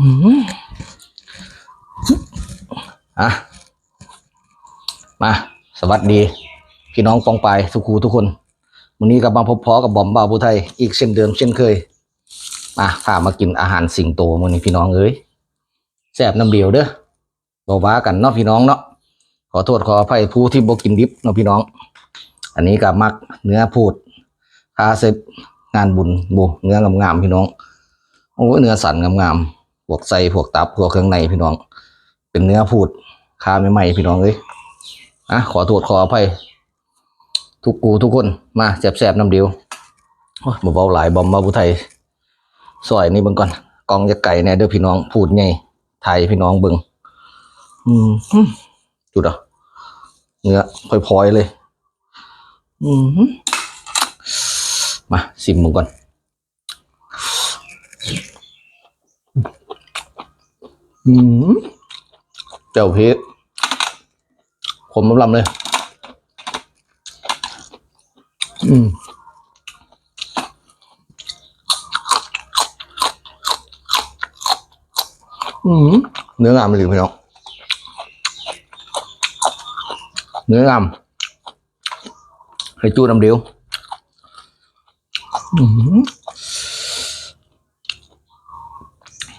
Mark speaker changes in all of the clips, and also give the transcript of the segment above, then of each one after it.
Speaker 1: อืมอะ มา สวัสดี พี่น้องปองปายทุกครูทุกคนวันนี้กับมาพบพอกับบอมบ่าวผู้ไทย อีกเช่นเดิมเช่นเคย มาพามากินอาหารสิงโตมื้อนี้พี่น้องเอ้ยแซ่บน้ำเดียวเด้อบอกว่ากันเนาะพี่น้องเนาะขอโทษขออภัยผู้ที่บ่กินดิบเนาะพี่น้อง อันนี้ก็มักเนื้อพูดคาเซฟงานบุญบูเนื้องามๆพี่น้องโอ้เนื้อสันงามๆ พวกไส้พวกตับพวกเครื่องในพี่น้อง เป็นเนื้อพูดคาไม่ไหมๆพี่น้องเอ้ยอะขอโทษขออภัยทุกกูทุกคนมาแสบๆน้ำเดียวโอ้ยมาเบาหลายบอมมาบุไทยซอยนี่เบิ่งก่อนกองจะไก่แน่เด้อพี่น้องพูดไงไทยพี่น้องเบิ่งอืมจุดอะเนื้อพลอยๆเลย อืมมา สิมมึงก่อน อืมเจ้าเพชรผมลำๆเลย อืมอืมเนื้องามเลยพี่น้องเนื้องามให้จูน้ำเดียว อืม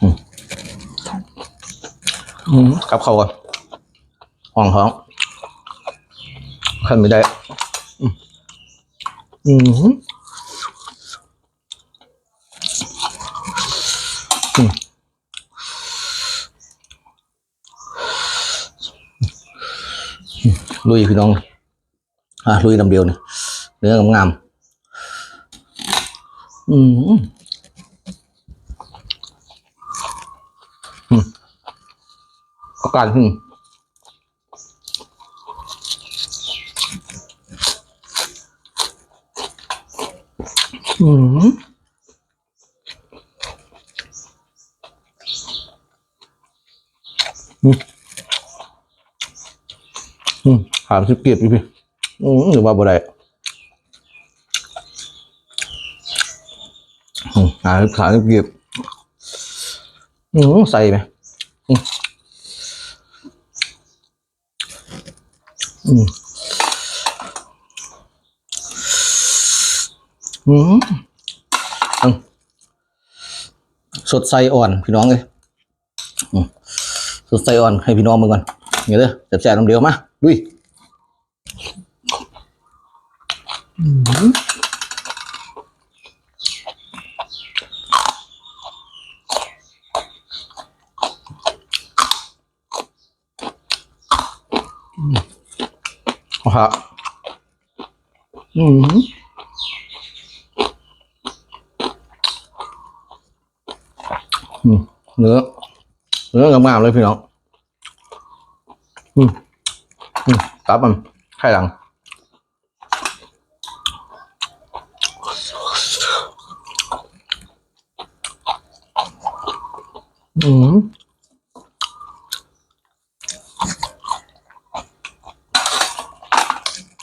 Speaker 1: อืม กับเขาก่อนห้องท้องขึ้นไม่ได้อืมอืมอืมลุยพี่น้อง อะลุยลำเดียวนี่เนื้องามๆอืม ก็การขึ้นอืมอืมหามสิบเกียบพี่พี่อืมหรือว่าบ่ได้อืมหาหาสิบเกียบอืมใส่ไหม อืมอืมสดใสอ่อนพี่น้องเลยสดใสอ่อนให้พี่น้องมึงก่อนเงี้ยเด้อแซ่บๆน้ำเดียวมาดุยอืม ฮะอืมอืมเนื้อเนื้องามๆเลยพี่น้องอืมอืมตับมันไข่หลังอืม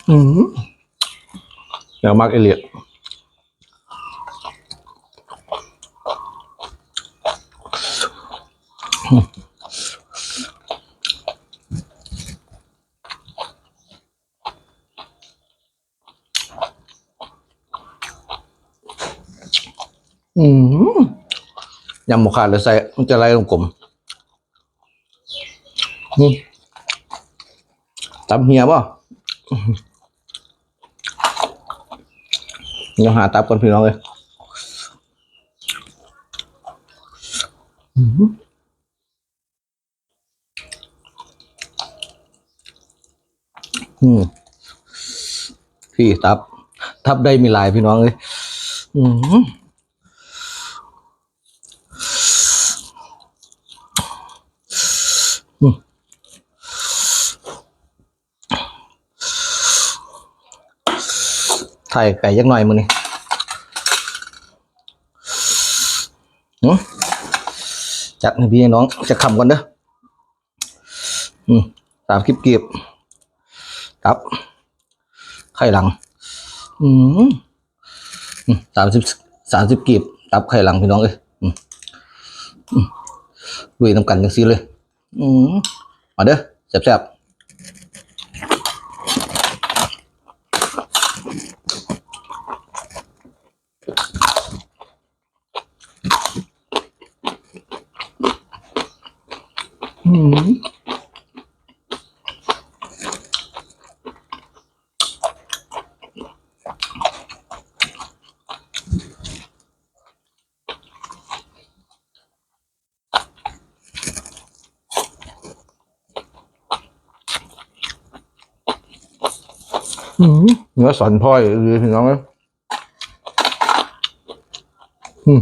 Speaker 1: อืมเดี๋ยวมักเอเลียดอืมยำหมูขาดเลยใส่มันจะไล่ลงกลมอืมตับเฮียป่ะ เดี๋ยวหาตับก่อนพี่น้องเลยอืมอืมพี่ตับ ทับได้มีลายพี่น้องเลย อืมอืม ถ่ายไก่ยักหน่อยมึงนี่หือจัดให้พี่น้องจะคำก่อนเด้ออืมสามคลิปเก็บตับ ไข่หลัง อืมสามสิบสามสิบกีบตับไข่หลังพี่น้องเอ้ยลุยน้ำกันจังซีเลย อืมมาเด้อแซ่บๆ อืมเนื้อสันพ่อยเลยพี่น้องเอ้ยอืม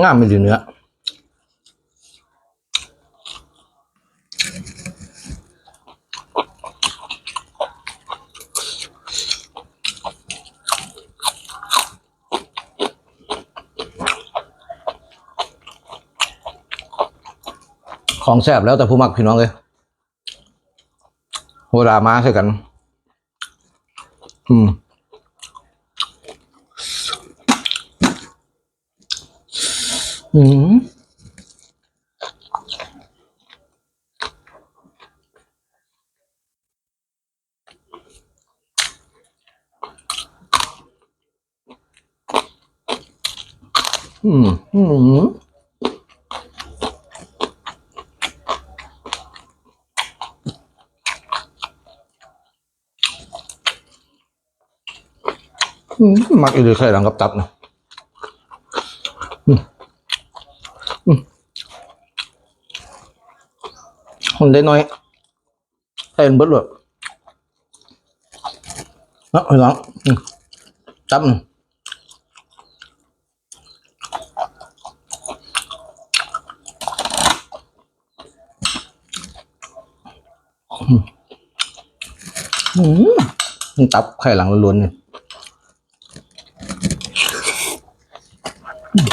Speaker 1: งามไม่ดีเนื้อ ของแซ่บแล้วแต่ผู้มักพี่น้องเลยโหรามาใช่กัน อืมอืมอืมอืม อื มักอีหรือไข่หลังกับตับนะอืมอืมมันได้น้อยใส่เป็นบิดเลยนะไอ้หลังอืมตับหนึ่งอืมตับไข่หลังล้วนๆเนี่ย อืม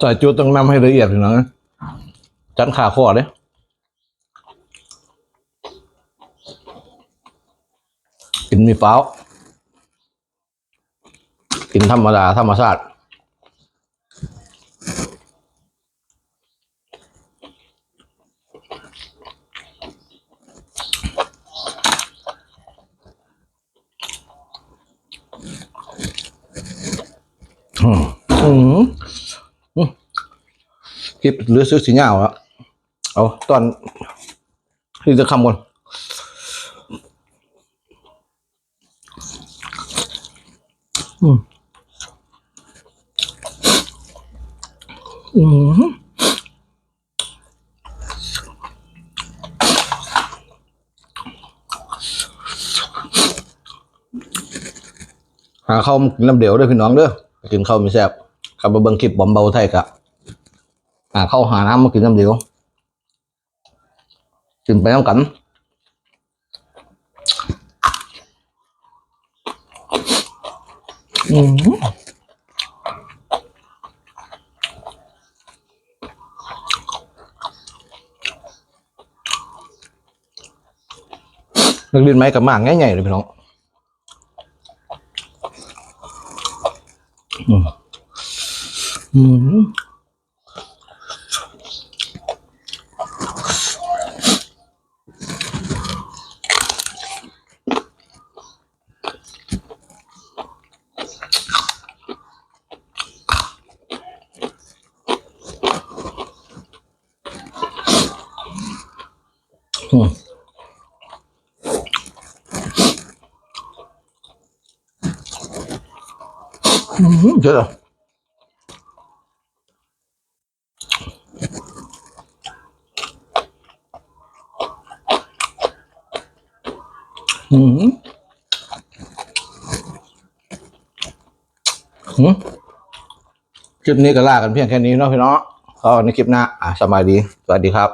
Speaker 1: ใส่จูดต้องนำให้ละเอียดหน่อยจันขาขอเด้กินมีเป้ากินธรรมดาธรรมชาติอืมอืม คลิปเหลือซื้อสีเงาแล้วเอาตอนที่จะคำก่อนอืมอืมหาข้าวมากินน้ำเดียวด้วยพี่น้องเด้อกินข้าวมีแซ่บขับมาเบิ่งคลิปบอมเบาไทยกะ หาข้าวหาน้ำมากินน้ำเดียวกินไปน้ำกันอืมนักเรียนไม้กับหมางง่ายๆเลยพี่น้องอืมอืม เดี๋ยวอืมอืมคลิปนี้ก็ลากันเพียงแค่นี้เนาะพี่เนาะก็ในคลิปหน้าอะสบายดี สวัสดีครับ